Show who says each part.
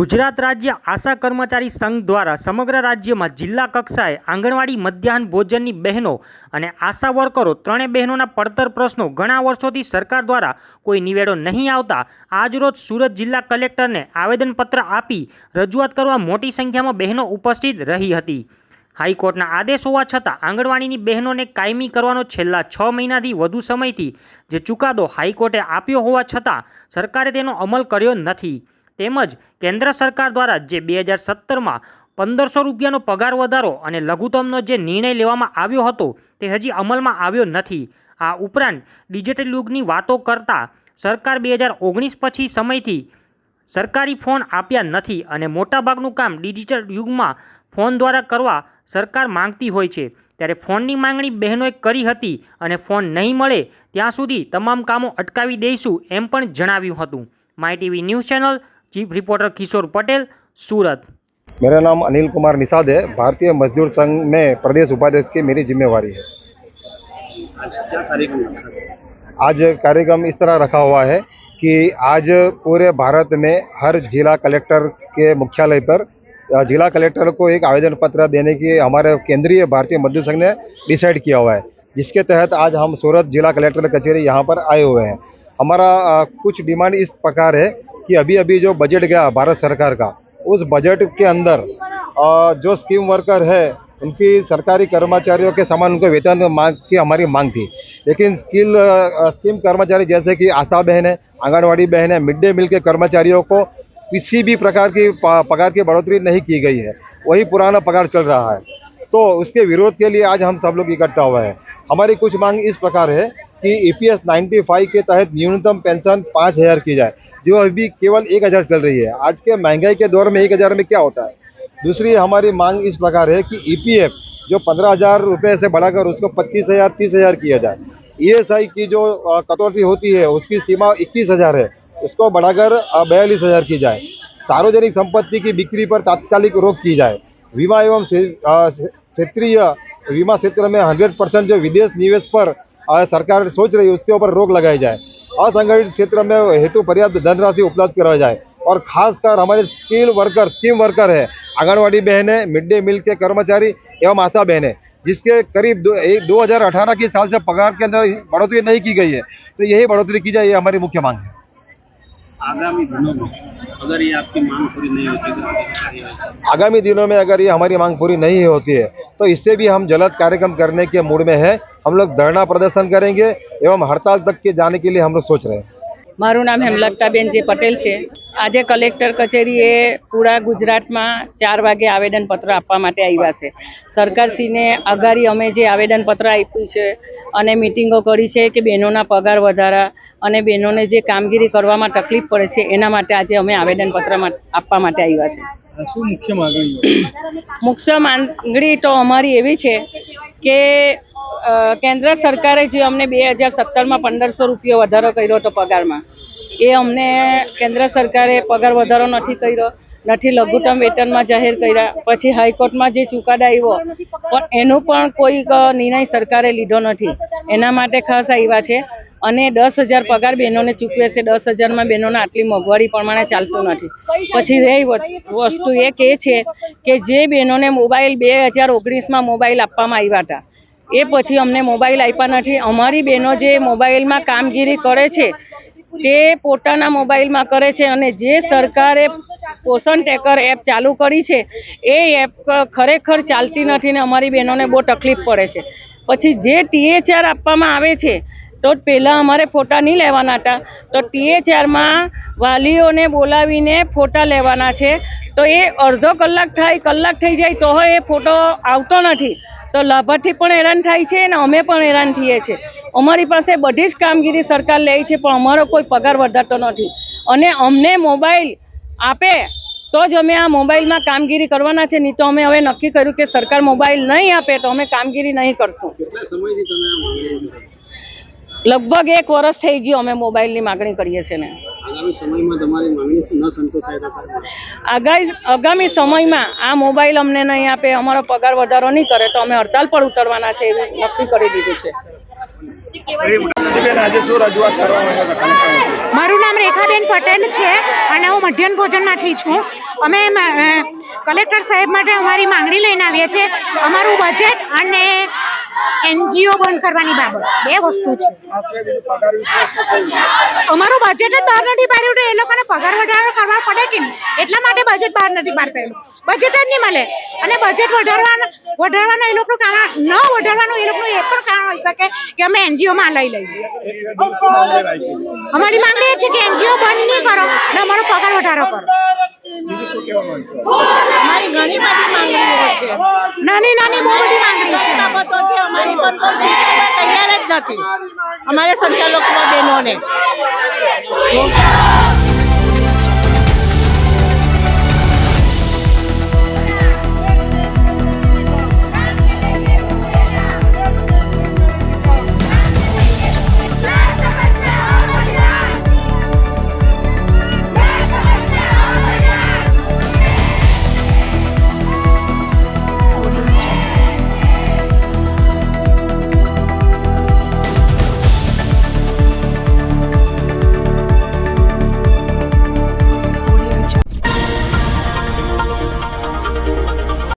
Speaker 1: ગુજરાત રાજ્ય આશા કર્મચારી સંઘ દ્વારા સમગ્ર રાજ્યમાં જિલ્લા કક્ષાએ આંગણવાડી મધ્યાહન ભોજનની બહેનો અને આશા વર્કરો ત્રણેય બહેનોના પડતર પ્રશ્નો ઘણા વર્ષોથી સરકાર દ્વારા કોઈ નિવેડો નહીં આવતા, આજરોજ સુરત જિલ્લા કલેક્ટરને આવેદનપત્ર આપી રજૂઆત કરવા મોટી સંખ્યામાં બહેનો ઉપસ્થિત રહી હતી. હાઈકોર્ટના આદેશ હોવા છતાં આંગણવાડીની બહેનોને કાયમી કરવાનો છેલ્લા છ મહિનાથી વધુ સમયથી જે ચુકાદો હાઈકોર્ટે આપ્યો હોવા છતાં સરકારે તેનો અમલ કર્યો નથી. તેમજ કેન્દ્ર સરકાર દ્વારા જે બે હજાર સત્તરમાં પંદરસો રૂપિયાનો પગાર વધારો અને લઘુત્તમનો જે નિર્ણય લેવામાં આવ્યો હતો તે હજી અમલમાં આવ્યો નથી. આ ઉપરાંત ડિજિટલ યુગની વાતો કરતાં સરકાર બે હજાર ઓગણીસ પછી સમયથી સરકારી ફોન આપ્યા નથી અને મોટાભાગનું કામ ડિજિટલ યુગમાં ફોન દ્વારા કરવા સરકાર માંગતી હોય છે. ત્યારે ફોનની માંગણી બહેનોએ કરી હતી અને ફોન નહીં મળે ત્યાં સુધી તમામ કામો અટકાવી દઈશું એમ પણ જણાવ્યું હતું. My TV news channel chief reporter Kishore Patel Surat.
Speaker 2: मेरा नाम अनिल कुमार निषाद है। भारतीय मजदूर संघ में प्रदेश उपाध्यक्ष की मेरी जिम्मेवारी है।
Speaker 3: आज कार्यक्रम
Speaker 2: इस तरह रखा हुआ है कि आज पूरे भारत में हर जिला कलेक्टर के मुख्यालय पर जिला कलेक्टर को एक आवेदन पत्र देने की हमारे केंद्रीय भारतीय मजदूर संघ ने डिसाइड किया हुआ है। जिसके तहत आज हम सूरत जिला कलेक्टर कचहरी यहाँ पर आए हुए हैं। हमारा कुछ डिमांड इस प्रकार है कि अभी अभी जो बजट गया भारत सरकार का, उस बजट के अंदर जो स्कीम वर्कर है, उनकी सरकारी कर्मचारियों के समान उनको वेतन मांग की हमारी मांग थी। लेकिन स्किल स्कीम कर्मचारी जैसे कि आशा बहन है, आंगनवाड़ी बहन है मिड डे मील के कर्मचारियों को किसी भी प्रकार की पगार की बढ़ोतरी नहीं की गई है, वही पुराना पगार चल रहा है। तो उसके विरोध के लिए आज हम सब लोग इकट्ठा हुए हैं। हमारी कुछ मांग इस प्रकार है कि ई पी एस के तहत न्यूनतम पेंशन पाँच हज़ार की जाए, जो अभी केवल एक हज़ार चल रही है। आज के महँगाई के दौर में एक हज़ार में क्या होता है? दूसरी, हमारी मांग इस प्रकार है कि ईपीएफ जो पंद्रह हज़ार रुपये से बढ़ाकर उसको पच्चीस हज़ार, तीस हज़ार किया जाए। ईएसआई की जो कटौती होती है, उसकी सीमा इक्कीस हज़ार है। उसको बढ़ाकर बयालीस हज़ार की जाए। सार्वजनिक संपत्ति की बिक्री पर तात्कालिक रोक की जाए। बीमा एवं क्षे- क्षे- क्षेत्रीय बीमा क्षेत्र में हंड्रेड परसेंट जो विदेश निवेश पर अ, सरकार सोच रही है उसके ऊपर रोक लगाई जाए। असंगठित क्षेत्र में हेतु पर्याप्त धनराशि उपलब्ध करवाई जाए और खासकर हमारे स्किल वर्कर स्कीम वर्कर है। आंगनबाड़ी बहनें मिड डे मील के कर्मचारी एवं आशा बहनें जिसके करीब दो एक- 2018 की साल से पगार के अंदर बढ़ोतरी नहीं की गई है। तो यही बढ़ोतरी की जाए ये हमारी मुख्य मांग है।
Speaker 3: आगामी दिनों में अगर ये आपकी मांग पूरी नहीं होती तो आगे
Speaker 2: आगामी दिनों में अगर ये हमारी मांग पूरी नहीं होती है तो इससे भी हम जल्द कार्यक्रम करने के मूड में है। हम लोग धरना प्रदर्शन करेंगे एवं हड़ताल तक के जाने के लिए हम लोग सोच रहे हैं
Speaker 4: મારું નામ હેમલતાબેન જે પટેલ છે આજે કલેક્ટર કચેરીએ પૂરા ગુજરાતમાં ચાર વાગે આવેદનપત્ર આપવા માટે આવ્યા છે સરકારશ્રીને અગાડી અમે જે આવેદનપત્ર આપ્યું છે અને મિટિંગો કરી છે કે બહેનોના પગાર વધારા અને બહેનોને જે કામગીરી કરવામાં તકલીફ પડે છે એના માટે આજે અમે આવેદનપત્ર મા- આપવા માટે આવ્યા છે
Speaker 3: શું મુખ્ય માગણી
Speaker 4: મુખ્ય માંગણી તો અમારી એવી છે કે અ, કેન્દ્ર સરકારે જે અમને બે હજાર સત્તરમાં પંદરસો રૂપિયા વધારો કર્યો હતો પગારમાં, એ અમને કેન્દ્ર સરકારે પગાર વધારો નથી કર્યો, નથી લઘુત્તમ વેતનમાં જાહેર કર્યા. પછી હાઈકોર્ટમાં જે ચુકાદો આવ્યો, પણ એનો પણ કોઈ નિર્ણય સરકારે લીધો નથી. એના માટે ખાસ આવ્યા છે. અને દસ હજાર પગાર બહેનોને ચૂકવે છે. દસ હજારમાં બહેનોને આટલી મોંઘવારી પ્રમાણે ચાલતું નથી. પછી રહી વસ્તુ એક એ છે કે જે બહેનોને મોબાઈલ બે હજાર ઓગણીસમાં મોબાઈલ આપવામાં આવ્યા હતા એ પછી અમને મોબાઈલ આપ્યા નથી. અમારી બહેનો જે મોબાઈલમાં કામગીરી કરે છે, તે પોતાના મોબાઈલમાં કરે છે અને જે સરકારે પોષણ ટેકર એપ ચાલુ કરી છે, એ એપ ખરેખર ચાલતી નથી ને અમારી બહેનોને બહુ તકલીફ પડે છે. પછી જે ટીએચઆર આપવામાં આવે છે, તો પહેલાં અમારે ફોટા નહીં લેવાના હતા. તો ટીએચઆરમાં વાલીઓને બોલાવીને ફોટા લેવાના છે. તો એ અડધો કલાક થાય, કલાક થઈ જાય તો એ ફોટો આવતો નથી. તો લાભાર્થી પણ હેરાન થાય છે અને અમે પણ હેરાન થઈએ છીએ. અમારી પાસે બધી જ કામગીરી સરકાર લે છે પણ અમારો કોઈ પગાર વધારતો નથી. અને અમને મોબાઈલ આપે તો જ અમે આ મોબાઈલમાં કામગીરી કરવાના છે નહીં તો અમે હવે નક્કી કર્યું કે સરકાર મોબાઈલ નહીં આપે તો અમે કામગીરી નહીં કરશું. લગભગ એક વર્ષ થઈ ગયું અમે મોબાઈલની માગણી કરીએ છીએ ને.
Speaker 3: આગામી સમયમાં તમારી માંગણી ન સંતોષાય
Speaker 4: આગામી આગામી સમયમાં આ મોબાઈલ અમને નહીં આપે અમારો પગાર વધારો નહીં કરે તો અમે હડતાલ પર ઉતરવાના છે એવું નક્કી કરી દીધું છે.
Speaker 5: મારું નામ રેખાબેન પટેલ છે અને હું મધ્યાહન ભોજનમાંથી છું. અમે કલેક્ટર સાહેબ માટે અમારી માંગણી લઈને આવ્યા છીએ. અમારું બજેટ અને એનજીઓ બંધ કરવાની બાબત. બે વસ્તુ છે. અમારું બજેટ જ બહાર નથી પાડ્યું તો એ લોકોને પગાર વધારો કરવા પડે કે નહીં? એટલા માટે બજેટ બહાર નથી પાડતા બજેટ જ નહીં મળે. અને બજેટ વધારવાનું વધારવાનું એ લોકોનું કારણ, ન વધારવાનું એ લોકોનું એ પણ કારણ હોઈ શકે કે અમે એનજીઓમાં લઈ લઈએ. અમારી માંગણી એ છે કે એનજીઓ બંધ નહીં કરો અને અમારો પગાર વધારો કરો.
Speaker 6: અમારી ઘણી બધી માંગણીઓ છે.
Speaker 5: નાની નાની બહુ બધી માંગણી છે.
Speaker 6: બાબતો છે, અમારી પણ કોઈ તૈયાર જ નથી. અમારે સંચાલકો બહેનોને